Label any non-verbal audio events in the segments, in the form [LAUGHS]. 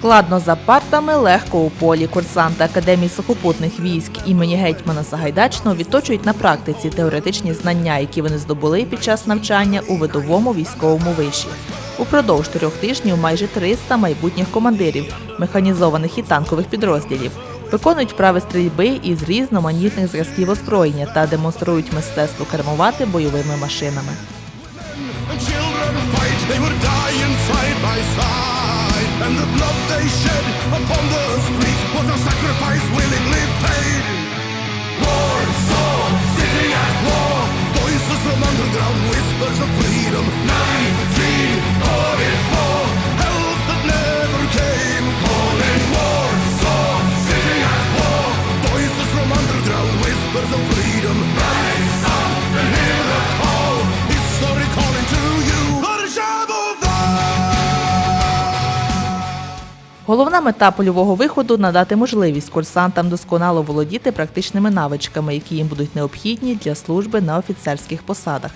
Складно за партами, легко у полі. Курсанти Академії сухопутних військ імені гетьмана Сагайдачного відточують на практиці теоретичні знання, які вони здобули під час навчання у видовому військовому виші. Упродовж трьох тижнів майже 300 майбутніх командирів, механізованих і танкових підрозділів. Виконують вправи стрільби із різноманітних зразків озброєння та демонструють мистецтво кермувати бойовими машинами. Головна мета польового виходу надати можливість курсантам досконало володіти практичними навичками, які їм будуть необхідні для служби на офіцерських посадах.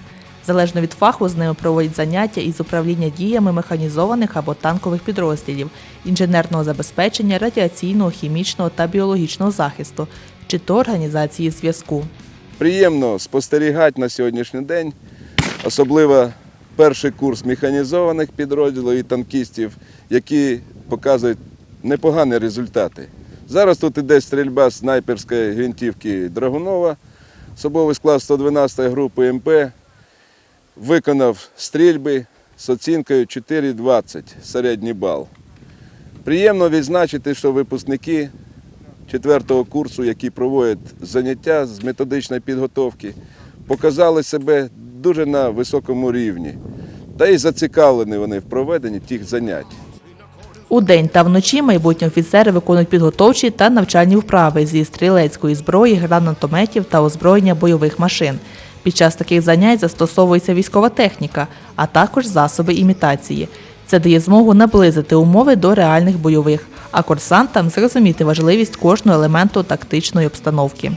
Залежно від фаху, з ними проводять заняття із управління діями механізованих або танкових підрозділів, інженерного забезпечення, радіаційного, хімічного та біологічного захисту, чи то організації зв'язку. Приємно спостерігати на сьогоднішній день, особливо перший курс механізованих підрозділів і танкістів, які показують непогані результати. Зараз тут іде стрільба снайперської гвинтівки Драгунова, особовий склад 112 групи МП, виконав стрільби з оцінкою 4,20 середній бал. Приємно відзначити, що випускники четвертого курсу, які проводять заняття з методичної підготовки, показали себе дуже на високому рівні. Та й зацікавлені вони в проведенні тих занять. У день та вночі майбутні офіцери виконують підготовчі та навчальні вправи зі стрілецької зброї, гранатометів та озброєння бойових машин. Під час таких занять застосовується військова техніка, а також засоби імітації. Це дає змогу наблизити умови до реальних бойових, а курсантам зрозуміти важливість кожного елементу тактичної обстановки.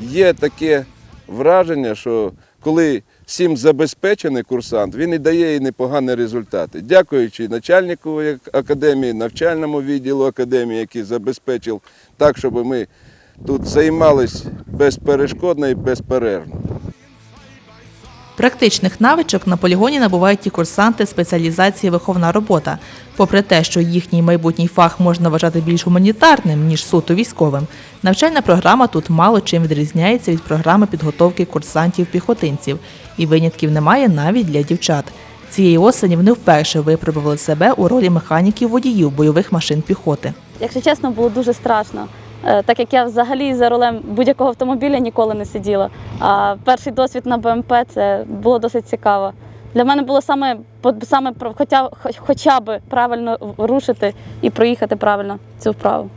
Є таке враження, що коли всім забезпечений курсант, він і дає і непогані результати. Дякуючи начальнику академії, навчальному відділу академії, який забезпечив так, щоб ми тут займалися безперешкодно і безперервно. Практичних навичок на полігоні набувають і курсанти спеціалізації виховна робота. Попри те, що їхній майбутній фах можна вважати більш гуманітарним, ніж суто військовим, навчальна програма тут мало чим відрізняється від програми підготовки курсантів-піхотинців, і винятків немає навіть для дівчат. Цієї осені вони вперше випробували себе у ролі механіків-водіїв бойових машин піхоти. Якщо чесно, було дуже страшно. Е, Так як я взагалі за рулем будь-якого автомобіля ніколи не сиділа. А перший досвід на БМП це було досить цікаво. Для мене було саме, саме хоча, хоча б правильно рушити і проїхати правильно цю вправу.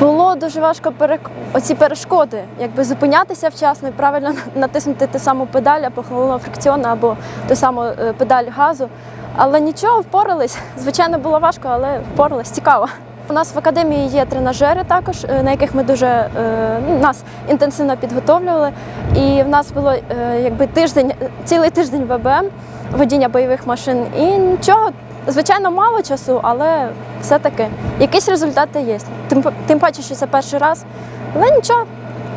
Було дуже важко перек... оці перешкоди, якби зупинятися вчасно і правильно натиснути ту саму педаль або головного фрикціону, або ту саму е, педаль газу. Але нічого, впорались. Звичайно, було важко, але впорались. Цікаво. У нас в академії є тренажери також, е, на яких ми дуже е, ну, нас інтенсивно підготовлювали. І в нас було е, якби тиждень, цілий тиждень ВБМ, водіння бойових машин. І нічого, звичайно, мало часу, але все-таки якісь результати є. Тим, тим паче, що це перший раз. Але нічого,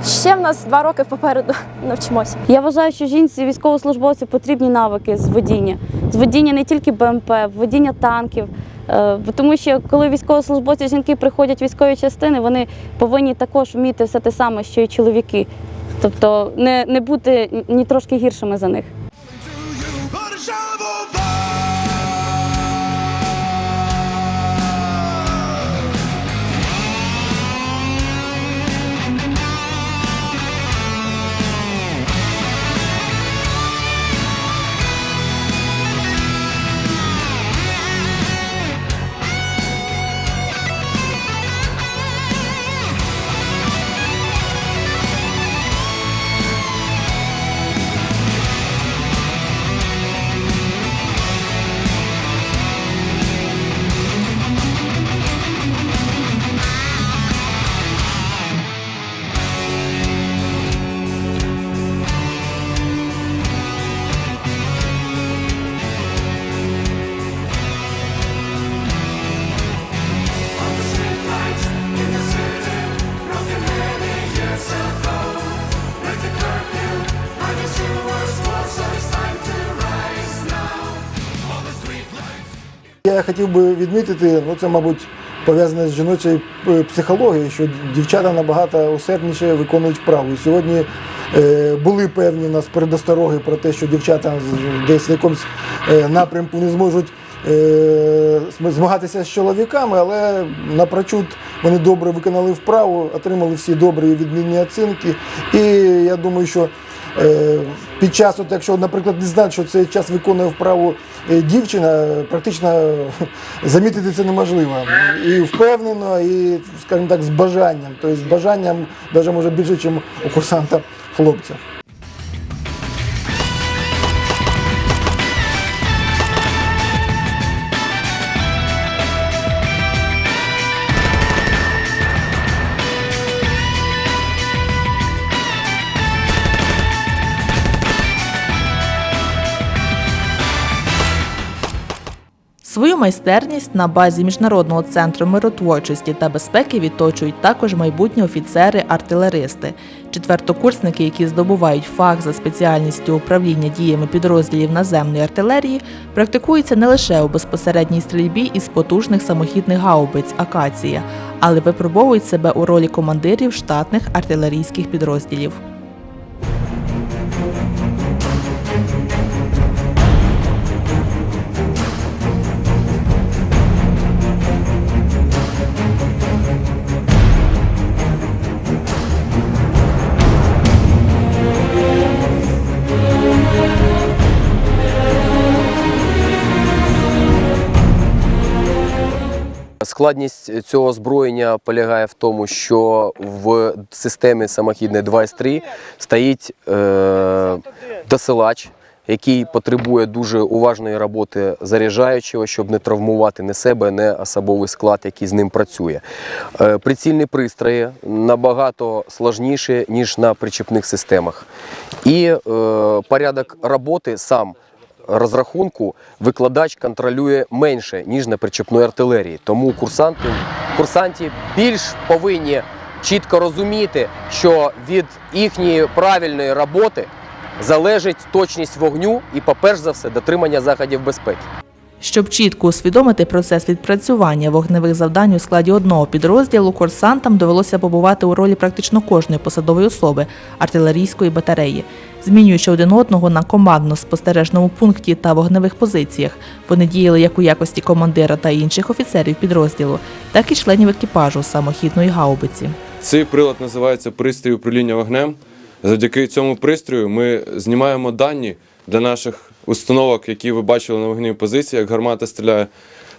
ще в нас два роки попереду [LAUGHS] навчимося. Я вважаю, що жінці військовослужбовці потрібні навики з водіння. З водіння не тільки БМП, водіння танків. Е, Тому що коли військовослужбовці жінки приходять в військові частини, вони повинні також вміти все те саме, що й чоловіки. Тобто не, не бути ні трошки гіршими за них. Я хотів би відмітити, ну це, мабуть, пов'язане з жіночою е, психологією, що дівчата набагато усердніше виконують вправу. І сьогодні е, були певні у нас передостороги про те, що дівчата десь в якомусь е, напрямку не зможуть змагатися з чоловіками, але напрочуд вони добре виконали вправу, отримали всі добрі відмінні оцінки. І я думаю, що під час, от якщо, наприклад, не знати, що цей час виконує вправу е, дівчина, практично е, [LAUGHS] замітити це неможливо. І впевнено, і, скажімо так, з бажанням. Тобто з бажанням навіть може більше, ніж у курсанта хлопця. Свою майстерність на базі Міжнародного центру миротворчості та безпеки відточують також майбутні офіцери-артилеристи. Четвертокурсники, які здобувають фах за спеціальністю управління діями підрозділів наземної артилерії, практикуються не лише у безпосередній стрільбі із потужних самохідних гаубиць Акація, але випробовують себе у ролі командирів штатних артилерійських підрозділів. Складність цього озброєння полягає в тому, що в системі самохідної 2С3 стоїть е, досилач, який потребує дуже уважної роботи заряджаючого, щоб не травмувати не себе, не особовий склад, який з ним працює. Е, прицільні пристрої набагато складніші, ніж на причепних системах. І е, порядок роботи сам розрахунку викладач контролює менше, ніж на причепної артилерії. Тому курсанти, курсанти більш повинні чітко розуміти, що від їхньої правильної роботи залежить точність вогню і, по-перше за все, дотримання заходів безпеки. Щоб чітко усвідомити процес відпрацювання вогневих завдань у складі одного підрозділу, курсантам довелося побувати у ролі практично кожної посадової особи артилерійської батареї, змінюючи один одного на командно-спостережному пункті та вогневих позиціях. Вони діяли як у якості командира та інших офіцерів підрозділу, так і членів екіпажу самохідної гаубиці. Цей прилад називається пристрій управління вогнем. Завдяки цьому пристрою ми знімаємо дані для наших установок, які ви бачили на вогневій позиції, як гармата стріляє.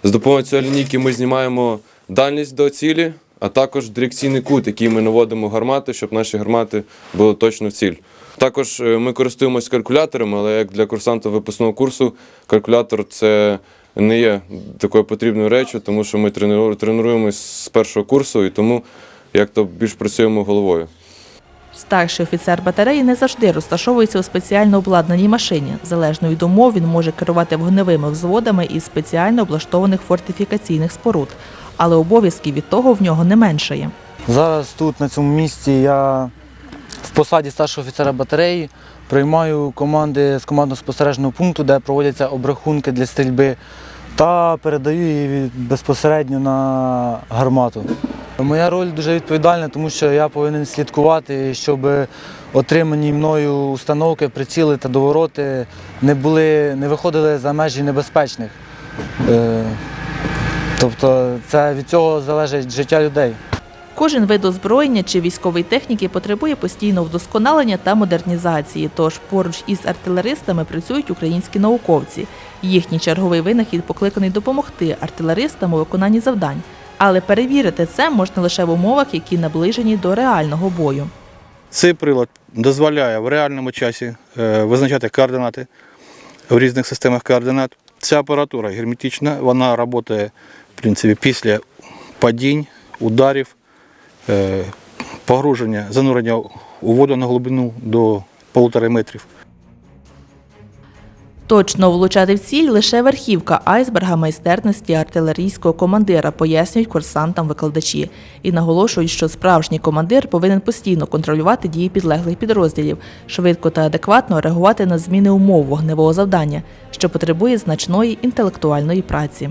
З допомогою цієї лінійки ми знімаємо дальність до цілі, а також дирекційний кут, який ми наводимо гармати, щоб наші гармати були точно в ціль. Також е, ми користуємося калькуляторами, але як для курсанта випускного курсу, калькулятор це не є такою потрібною речю, тому що ми трену- тренуємось з першого курсу і тому як то більш працюємо головою. Старший офіцер батареї не завжди розташовується у спеціально обладнаній машині. Залежно від умов він може керувати вогневими взводами із спеціально облаштованих фортифікаційних споруд, але обов'язків від того в нього не меншає. Зараз тут, на цьому місці, я в посаді старшого офіцера батареї приймаю команди з командно-спостережного пункту, де проводяться обрахунки для стрільби, та передаю її безпосередньо на гармату. Моя роль дуже відповідальна, тому що я повинен слідкувати, щоб отримані мною установки, приціли та довороти не були, не виходили за межі небезпечних. Е, Тобто це від цього залежить життя людей. Кожен вид озброєння чи військової техніки потребує постійного вдосконалення та модернізації. Тож поруч із артилеристами працюють українські науковці. Їхній черговий винахід покликаний допомогти артилеристам у виконанні завдань. Але перевірити це можна лише в умовах, які наближені до реального бою. Цей прилад дозволяє в реальному часі е, визначати координати в різних системах координат. Ця апаратура герметична, вона працює в принципі, після падінь, ударів, е, погруження, занурення у воду на глибину до полутора метрів. Точно влучати в ціль лише верхівка айсберга майстерності артилерійського командира, пояснюють курсантам викладачі. І наголошують, що справжній командир повинен постійно контролювати дії підлеглих підрозділів, швидко та адекватно реагувати на зміни умов вогневого завдання, що потребує значної інтелектуальної праці.